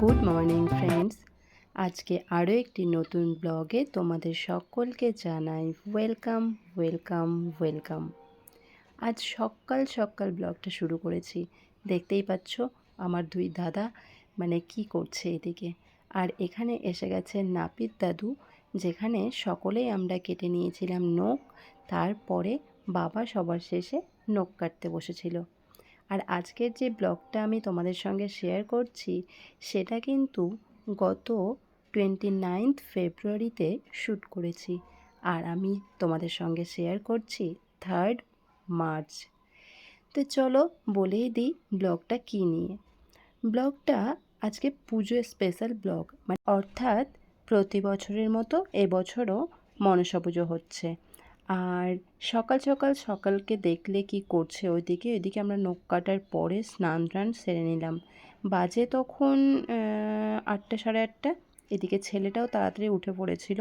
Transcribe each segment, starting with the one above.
Good morning friends. আজকে আরও একটি নতুন ব্লগে তোমাদের সকলকে জানাই ওয়েলকাম ওয়েলকাম ওয়েলকাম। আজ সকাল সকাল ব্লগটা শুরু করেছি। দেখতেই পাচ্ছ আমার দুই দাদা মানে কি করছে এদিকে। আর এখানে এসে গেছে নাপিত দাদু, যেখানে সকলেই আমরা কেটে নিয়েছিলাম নখ। তারপরে বাবা সবার শেষে নখ কাটতে বসেছিল। আর আজকের যে ব্লগটা আমি তোমাদের সঙ্গে শেয়ার করছি, সেটা কিন্তু গত টোয়েন্টি নাইনথ ফেব্রুয়ারিতে শ্যুট করেছি। আর আমি তোমাদের সঙ্গে শেয়ার করছি থার্ড মার্চ তো চলো বলেই দিই ব্লগটা কী নিয়ে। ব্লগটা আজকে পুজো স্পেশাল ব্লগ মানে অর্থাৎ প্রতি বছরের মতো এবছরও মনসা পুজো হচ্ছে। আর সকাল সকাল, সকালকে দেখলে কি করছে ওইদিকে? ওইদিকে আমরা নখ কাটার পরে স্নান, টান সেরে নিলাম। বাজে তখন আটটা, সাড়ে আটটা। এদিকে ছেলেটাও তাড়াতাড়ি উঠে পড়েছিল।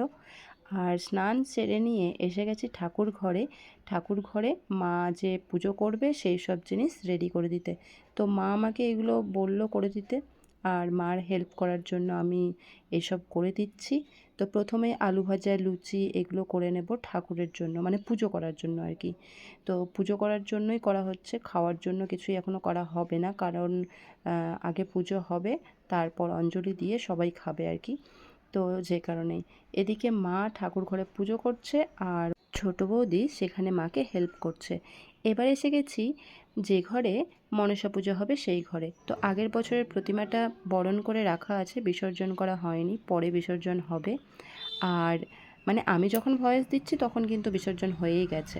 আর স্নান সেরে নিয়ে এসে গেছি ঠাকুর ঘরে। ঠাকুর ঘরে মা যে পুজো করবে সেই সব জিনিস রেডি করে দিতে। তো মা আমাকে এগুলো বলল করে দিতে। আর মার হেল্প করার জন্য আমি এসব করে দিচ্ছি। তো প্রথমে আলু ভাজা, লুচি এগুলো করে নেব ঠাকুরের জন্য মানে পুজো করার জন্য আর কি। তো পুজো করার জন্যই করা হচ্ছে, খাওয়ার জন্য কিছুই এখনও করা হবে না, কারণ আগে পুজো হবে, তারপর অঞ্জলি দিয়ে সবাই খাবে আর কি, তো যে কারণে এদিকে মা ঠাকুর ঘরে পুজো করছে আর ছোট বৌদি সেখানে মাকে হেল্প করছে। এবার এসে গেছি যে ঘরে মনসা পুজো হবে সেই ঘরে। তো আগের বছরের প্রতিমাটা বরণ করে রাখা আছে, বিসর্জন করা হয়নি, পরে বিসর্জন হবে। আর মানে আমি যখন ভয়েস দিচ্ছি তখন কিন্তু বিসর্জন হয়েই গেছে।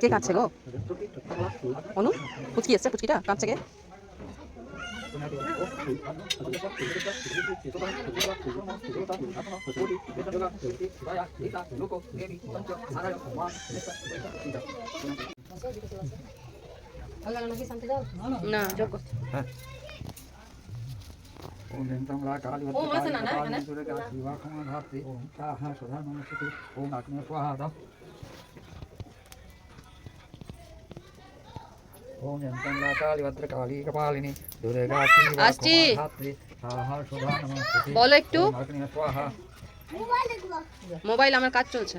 কে কাঁদছে গো? অনু পুচকি এসছে পুচকিটা কাঁদছে কে? না যোগ করছে ওম তোমরা কালী ওম আছে না, না, এখানে? দুর্গা শিবা ক্ষমা ধাত্রী ওম সাহা আসছি। ধাত্রী সাহা সদা নমস্তে বলো একটু মোবাইল আমার কাজ চলছে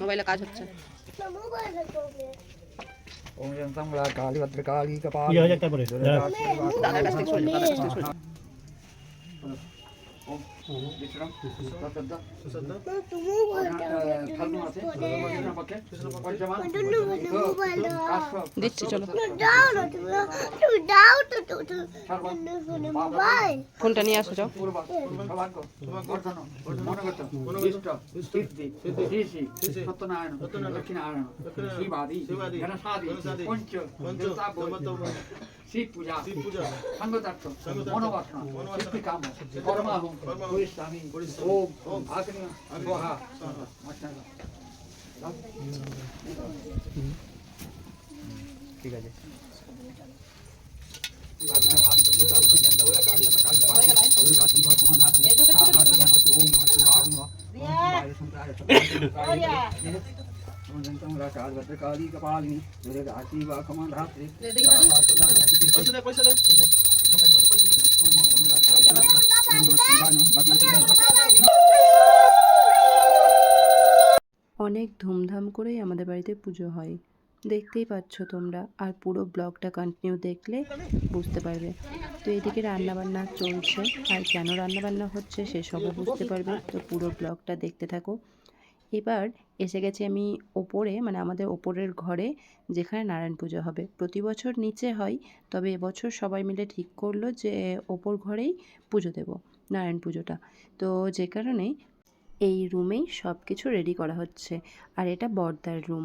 মোবাইলে কাজ হচ্ছে ওম তোমরা কালী ভদ্রকালী কপালিনী দুর্গা দাদার কাছ শুনলাম, দাদার কাছ। ওম বিশ্রাম দিচ্ছি চলো ফোনটা নিয়ে আসো যাও সত্যনারায়ণ দক্ষিণারায়ণ শিবাদি গণসাদি পঞ্চ দেবতা শিব পূজা সঙ্গতার্থ মনোবাসনা সিদ্ধি কাম কর্মাহম পরিস্বামী ওম আগ্নেয় স্বাহা ঠিক আছে কালী কপালিনী দুর্গা শিবা ক্ষমা ধাত্রী অনেক ধুমধাম করেই আমাদের বাড়িতে পুজো হয়। দেখতেই পাচ্ছ তোমরা, আর পুরো ব্লগটা কন্টিনিউ দেখলে বুঝতে পারবে। তো এদিকে রান্নাবান্না চলছে, আর কেন রান্নাবান্না হচ্ছে সেসবও বুঝতে পারবে। তো পুরো ব্লগটা দেখতে থাকো। এবার এসে গেছি আমি ওপরে মানে আমাদের ওপরের ঘরে যেখানে নারায়ণ পুজো হবে প্রতি বছর নিচে হয় তবে এবছর সবাই মিলে ঠিক করল যে ওপর ঘরেই পুজো দেব নারায়ণ পুজোটা তো যে কারণে এই রুমেই সব কিছু রেডি করা হচ্ছে আর এটা বর্দার রুম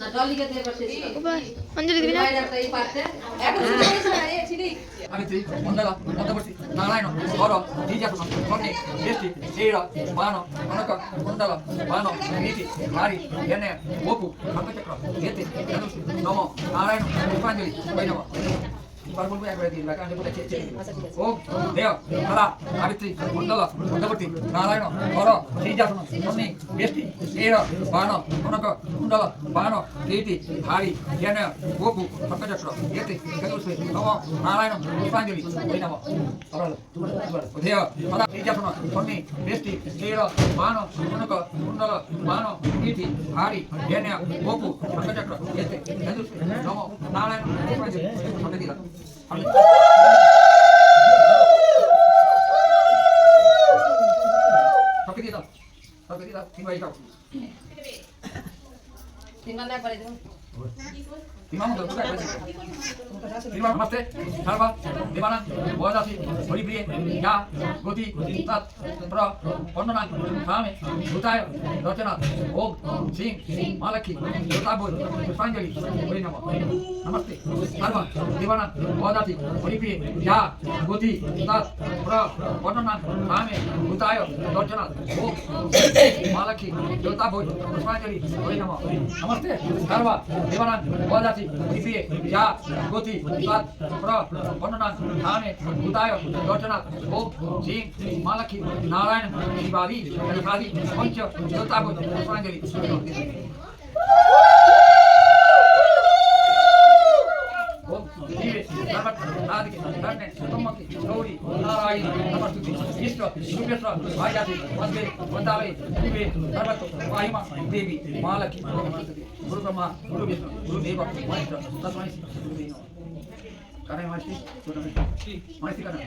नगल्ली गए त्यसपछि अनि जति दिन पाएर त्यो पात्य एक दिन छैन अनि ति मन्दला मन्दबशी नारायण र जेजा कुन नटे जेसी जेरो बानो कुनका बानो नि ति मारी यने बोकु फोटो चक्रे जति শের বাণ কনক কুণ্ডল বাণ নীতি হারি জ্ঞানে গোপু খণ্ডচক্র এতে ধনুষ নম নারায়ণ পুষ্পাঞ্জলি বৈনব এবার বলবো একবার দিয়ে লাগে আমি বলে চেয়ে ওম দেব হরা সাবিত্রী মন্ডল মধ্যবর্তী নারায়ণ বর দ্বিজাতন কন্যে বেষ্টি শের বাণ কনক কুণ্ডল বাণ নীতি হারি জ্ঞানে গোপু খণ্ডচক্র এতে ধনুষ নম নারায়ণ পুষ্পাঞ্জলি বৈনব উদয় সদা নির্যাতন কন্যে বৃষ্টি স্থির মান কনক কুণ্ডল মান নীতি হারি জ্ঞান গোপু শঙ্কচক্র এতে নম নারায়ণ সন্ধ্যে দিলাম সবকে দিয়ে দাও সবকে ইমাম কোথায় আছে ইমাম নমস্তে সর্বা দেবানা বদাসি হরিপ্রিয়ে যা গতি তৎ প্র বর্ণনা স্বামী ভূতায় রচনা ওম সিং, মালক্ষী জোতাবুল পুষ্পাঞ্জলি, হরি নম। নমস্তে সর্বা দেবানা বদাসি হরিপ্রিয়ে যা গতি তৎ বর্ণনা স্বামী ভূতায় রচনা ওম মালক্ষী জোতাবুল পুষ্পাঞ্জলি হরি নম নমস্তে সর্বা দেবানা বদাসি হরিপ্রিয়ে যা গতি তৎ প্র বর্ণনা স্থানে ভূতায় রচনা ওম সিং মালক্ষী নারায়ণ শিবাদি भट्ट आदि के भट्ट सोमवती गौरी नारायण नमस्तुति इष्ट शुक्रेश्वर भाईजाति वंदे वंदावे दिवे सर्वत महिमा देवी महालक्ष्मी नमस्तुति गुरु ब्रह्मा गुरु विष्णु गुरु देव महेश्वर तस्मै श्री करें मास्टर मास्टर करें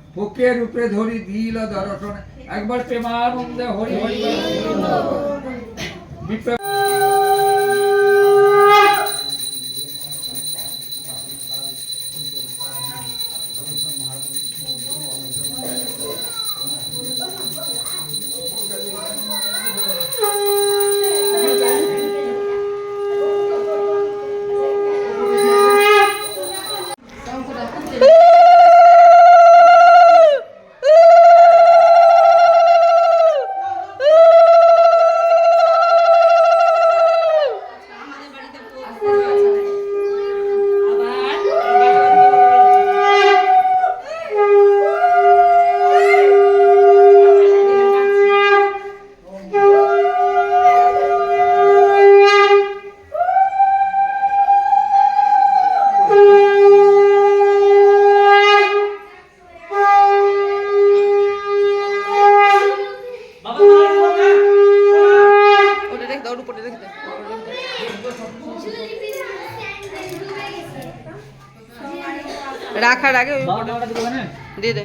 বুকের রূপে ধরি দিল দর্শন। একবার প্রেমানন্দে হরি হরি आगे दे दे।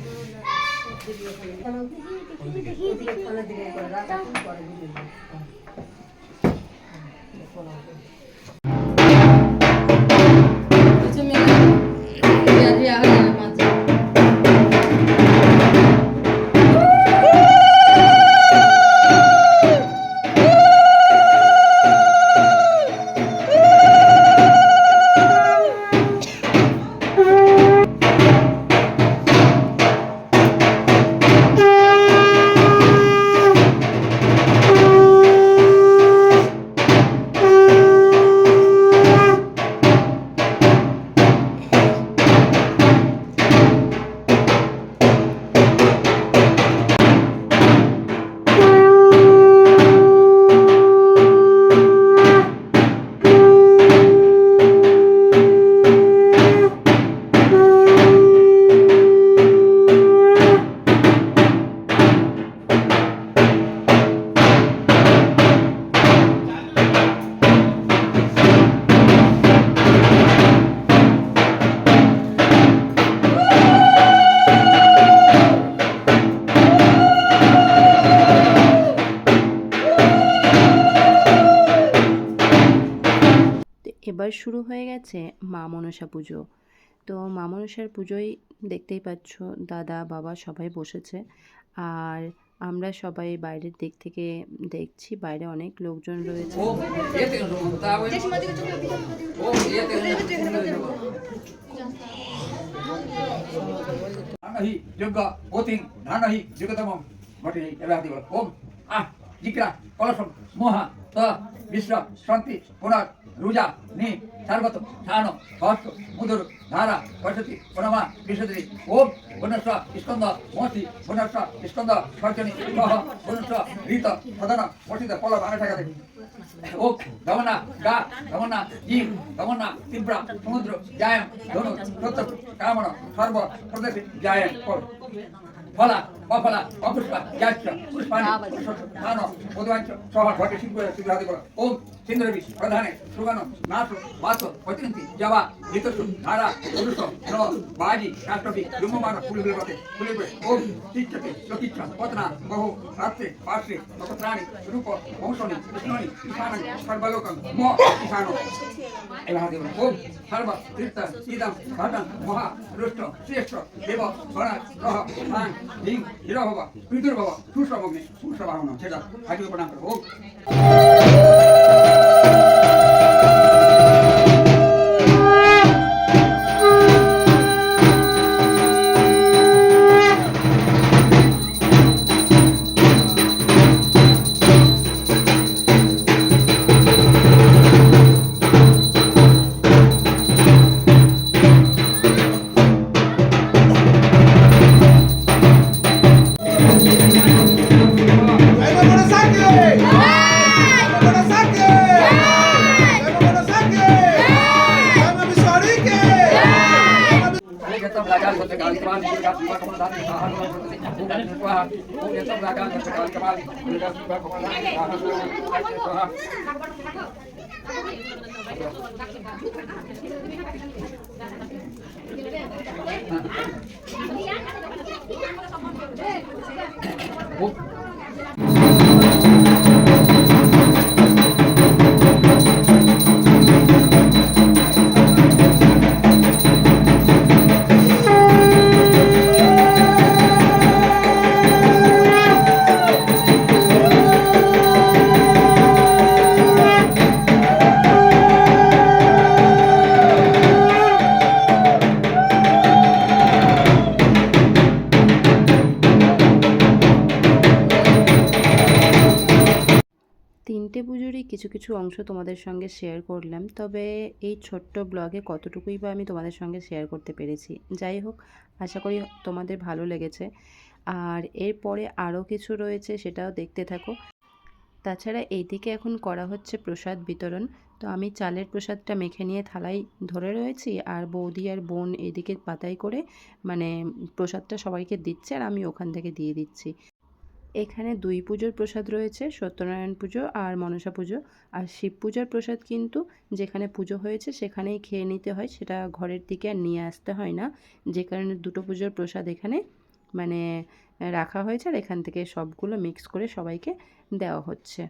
এবার শুরু হয়ে গেছে মা মনসা পুজো। তো মা মনসার পুজোয় দেখতেই পাচ্ছ দাদা বাবা সবাই বসেছে। আর আমরা সবাই বাইরের দিক থেকে দেখছি বাইরে অনেক লোকজন রয়েছে। ওতিং এবার ওম আহ। জিক্রা, কলসম, মোহা, ত বিশ্ব শান্তি পুনর রুজা নি সর্বত ধান হস্ত মুদুর ধারা, সরস্বতী, প্রণমা বিশ্বদী ওম পুনশ্চ স্কন্দ মহতি পুনশ্চ স্কন্দ সর্জনী সহ পুনশ্চ ঋত, সদন মঠিত পল ভাঙা ঠাকা দেখি ও গমনা গা গমনা জীব গমনা তীব্রা, সমুদ্র, জায়ম ধনু সত্য, কামন, সর্ব, প্রদেশ জায়ম ফলা অফলা অপুষ্প যাচ্ছ পুষ্পানি ধান মধুবাঞ্চ সহ ঘটে শিল্প শিল্পাদি কর ওম সিন্ধুরবি প্রধানে সুগন নাথ বাস পতিন্তি জবা ঋতসু ধারা পুরুষ নব বাজি রাষ্ট্রবি জুম্মান ফুলগুলি পথে ফুলিবে ওম চিচ্ছতে লকিচ্ছ পতনা বহু রাত্রে পার্শ্বে নক্ষত্রাণি রূপ বংশনি কৃষ্ণনি ঈশানি সর্বলোকং ম ঈশানো। এবার দেব ওম সর্ব তীর্থ ইদম ঘটন মহা রুষ্ট শ্রেষ্ঠ দেব গণ গ্রহ স্থান হিং হিরভব পিতুর্ভব সুষমগ্নি সুষবাহন সেটা হাজির প্রণাম করব 我。কিছু কিছু অংশ তোমাদের সঙ্গে শেয়ার করলাম। তবে এই ছোট্ট ব্লগে কতটুকুই বা আমি তোমাদের সঙ্গে শেয়ার করতে পেরেছি? যাই হোক, আশা করি তোমাদের ভালো লেগেছে। আর এরপরে আরও কিছু রয়েছে, সেটাও দেখতে থাকো। তাছাড়া এইদিকে এখন করা হচ্ছে প্রসাদ বিতরণ। তো আমি চালের প্রসাদটা মেখে নিয়ে থালায় ধরে রয়েছি আর বৌদি আর বোন এদিকে পাতায় করে মানে প্রসাদটা সবাইকে দিচ্ছে আর আমি ওখান থেকে দিয়ে দিচ্ছি। এখানে দুই পুজোর প্রসাদ রয়েছে, সত্যনারায়ণ পুজো আর মনসা পুজো। আর শিব পূজার প্রসাদ কিন্তু যেখানে পুজো হয়েছে সেখানেই খেয়ে নিতে হয়, সেটা ঘরের দিকে আর নিয়ে আসতে হয় না। যে কারণে দুটো পুজোর প্রসাদ এখানে মানে রাখা হয়েছে আর এখান থেকে সবগুলো মিক্স করে সবাইকে দেওয়া হচ্ছে।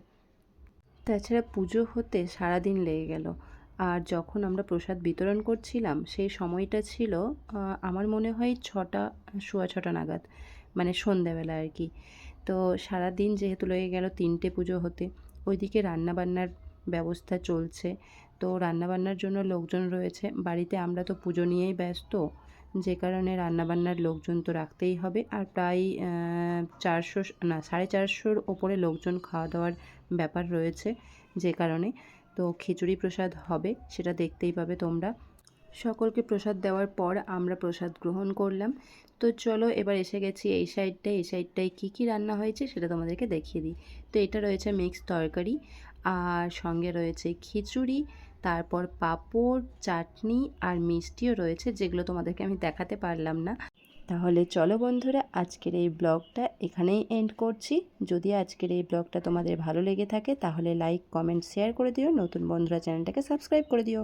তাছাড়া পুজো হতে সারাদিন লেগে গেল। আর যখন আমরা প্রসাদ বিতরণ করছিলাম, সেই সময়টা ছিল আমার মনে হয় ছটা, সোয়া ছটা নাগাদ মানে সন্ধ্যাবেলা আর কি। তো সারা দিন যেহেতু লেগে গেল তিনটে পুজো হতে, ওইদিকে রান্নাবান্নার ব্যবস্থা চলছে। তো রান্নাবান্নার জন্য লোকজন রয়েছে। বাড়িতে আমরা তো পুজো নিয়েই ব্যস্ত, যে কারণে রান্নাবান্নার লোকজন তো রাখতেই হবে। আর প্রায় চারশো, না, সাড়ে চারশোর ওপরে লোকজন খাওয়া দাওয়ার ব্যাপার রয়েছে যে কারণে। তো খিচুড়ি প্রসাদ হবে, সেটা দেখতেই পাবে তোমরা। সকলকে প্রসাদ দেওয়ার পর আমরা প্রসাদ গ্রহণ করলাম। তো চলো এবার এসে গেছি এই সাইডটায়। এই সাইডটায় কী কী রান্না হয়েছে সেটা তোমাদেরকে দেখিয়ে দিই। তো এটা রয়েছে মিক্স তরকারি, আর সঙ্গে রয়েছে খিচুড়ি, তারপর পাঁপড়, চাটনি আর মিষ্টিও রয়েছে যেগুলো তোমাদেরকে আমি দেখাতে পারলাম না। তাহলে চলো বন্ধুরা, আজকের এই ব্লগটা এখানেই এন্ড করছি। যদি আজকের এই ব্লগটা তোমাদের ভালো লেগে থাকে, তাহলে লাইক কমেন্ট শেয়ার করে দিও। নতুন বন্ধুরা চ্যানেলটাকে সাবস্ক্রাইব করে দিও।